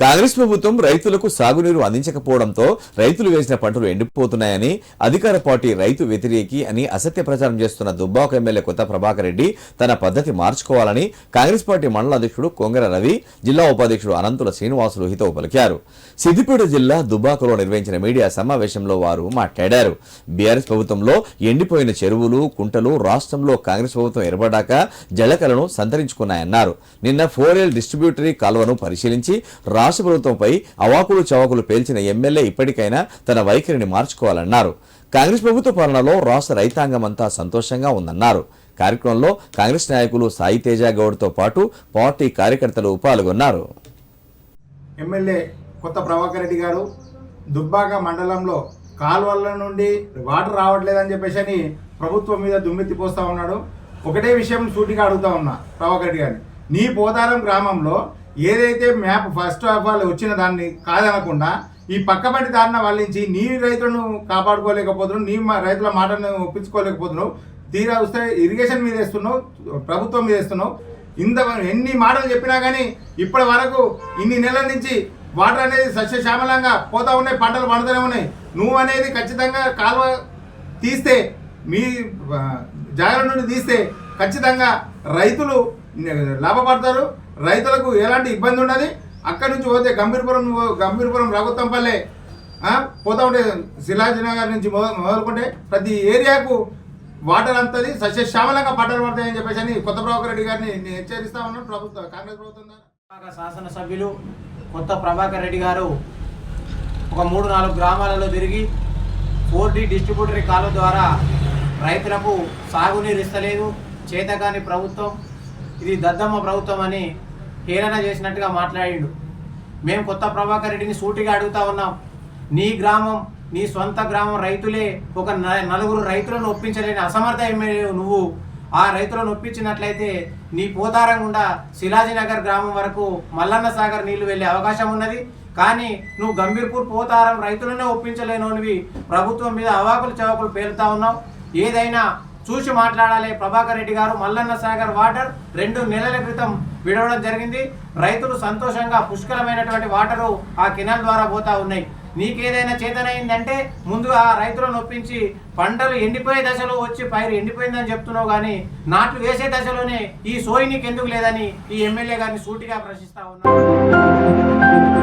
కాంగ్రెస్ ప్రభుత్వం రైతులకు సాగునీరు అందించకపోవడంతో రైతులు వేసిన పంటలు ఎండిపోతున్నాయని అధికార పార్టీ రైతు వ్యతిరేకి అని అసత్య ప్రచారం చేస్తున్న దుబ్బాక ఎమ్మెల్యే కొత్త ప్రభాకర్ రెడ్డి తన పద్ధతి మార్చుకోవాలని కాంగ్రెస్ పార్టీ మండల అధ్యక్షుడు కొంగర రవి జిల్లా ఉపాధ్యక్షుడు అనంతుల శ్రీనివాసులు హితవు పలికారు. సిద్దిపేట జిల్లా దుబ్బాకలో నిర్వహించిన మీడియా సమావేశంలో వారు మాట్లాడారు. బీఆర్ఎస్ ప్రభుత్వంలో ఎండిపోయిన చెరువులు కుంటలు రాష్ట్రంలో కాంగ్రెస్ ప్రభుత్వం ఏర్పడాక జలకలను సంతరించుకున్నాయన్నారు. నిన్న ఫోరెల్ డిస్ట్రిబ్యూటరీ కాలువను పరిశీలించి రాష్ట్ర రాష్ట్ర ప్రభుత్వంపై అవాకులు చవాకులు పేల్చిన ఎమ్మెల్యే ఇప్పటికైనా తన వైఖరిని మార్చుకోవాలన్నారు. కాంగ్రెస్ ప్రభుత్వ పాలనలో రాష్ట్ర రైతాంగం అంతా సంతోషంగా ఉందన్నారు. కార్యక్రమంలో కాంగ్రెస్ నాయకులు సాయి తేజ గౌడ్తో పాటు పార్టీ కార్యకర్తలు పాల్గొన్నారు. ఎమ్మెల్యే కొత్త ప్రభాకర్ రెడ్డి గారు దుబ్బాక మండలంలో కాలువల నుండి వాటర్ రావట్లేదని చెప్పేసి అని ప్రభుత్వం మీద దుమ్మెత్తి పోస్తా ఉన్నాడు. ఒకటే విషయం సూటిగా అడుగుతా ఉన్నా ప్రభాకర్ రెడ్డి గారిని. నీ పోతారం గ్రామంలో ఏదైతే మ్యాప్ ఫస్ట్ ఆఫ్ ఆల్ వచ్చిన దాన్ని కాదనకుండా ఈ పక్కబడి దారిన వాళ్ళించి నీ రైతులను కాపాడుకోలేకపోతున్నావు నీ మా- రైతుల మాటను ఒప్పించుకోలేకపోతున్నావు తీరా వస్తే ఇరిగేషన్ మీద వేస్తున్నావు ప్రభుత్వం మీద వేస్తున్నావు. ఇంత ఎన్ని మాటలు చెప్పినా కానీ ఇప్పటి వరకు ఇన్ని నెలల నుంచి వాటర్ అనేది సస్యశ్యామలంగా పోతా ఉన్నాయి పంటలు పండుతూనే ఉన్నాయి. నువ్వు అనేది ఖచ్చితంగా కాలువ తీస్తే మీ జాగ్రత్త నుండి తీస్తే ఖచ్చితంగా రైతులు లాభపడతారు. రైతులకు ఎలాంటి ఇబ్బంది ఉండదు. అక్కడి నుంచి పోతే గంభీరపురం గంభీరపురం రఘుత్తంపల్లె పోతా ఉంటే శిలాజనగర్ నుంచి మొదలుకుంటే ప్రతి ఏరియాకు వాటర్ అంతది. సస్యశ్యామలంగా పంటలు పడతాయని చెప్పేసి అని కొత్త ప్రభాకర్ రెడ్డి గారిని నేను హెచ్చరిస్తా ఉన్నాను. ప్రభుత్వం కాంగ్రెస్ ప్రభుత్వం శాసనసభ్యులు కొత్త ప్రభాకర్ రెడ్డి గారు ఒక మూడు నాలుగు గ్రామాలలో తిరిగి ఫోర్ డి డిస్ట్రిబ్యూటరీ కాలువ ద్వారా రైతులకు సాగునీరు ఇస్తలేదు. చేతగాని ప్రభుత్వం ఇది దద్దమ్మ ప్రభుత్వం అని హేళన చేసినట్టుగా మాట్లాడిండు. మేము కొత్త ప్రభాకర్ రెడ్డిని సూటిగా అడుగుతా ఉన్నాం. నీ గ్రామం నీ సొంత గ్రామం రైతులే ఒక న- నలుగురు రైతులను ఒప్పించలేని అసమర్థ ఎమ్మెల్యే నువ్వు. ఆ రైతులను ఒప్పించినట్లయితే నీ పోతారం గుండా శిలాజీనగర్ గ్రామం వరకు మల్లన్న సాగర్ నీళ్ళు వెళ్ళే అవకాశం ఉన్నది. కానీ నువ్వు గంభీర్పూర్ పోతారం రైతులనే ఒప్పించలేనోనివి ప్రభుత్వం మీద అవాకులు చవాకులు పేలుతా ఉన్నావు. ఏదైనా చూసి మాట్లాడాలి. ప్రభాకర్ రెడ్డి గారు మల్లన్న సాగర్ వాటర్ రెండు నెలల క్రితం విడవడం జరిగింది. రైతులు సంతోషంగా పుష్కలమైనటువంటి వాటరు ఆ కెనాల్ ద్వారా పోతా ఉన్నాయి. నీకేదైనా చేతనైందంటే ముందుగా ఆ రైతులను ఒప్పించి పంటలు ఎండిపోయే దశలో వచ్చి పైరు ఎండిపోయిందని చెప్తున్నావు కానీ నాట్లు వేసే దశలోనే ఈ సోయి నీకెందుకు లేదని ఈ ఎమ్మెల్యే గారిని సూటిగా ప్రశ్నిస్తా ఉన్నారు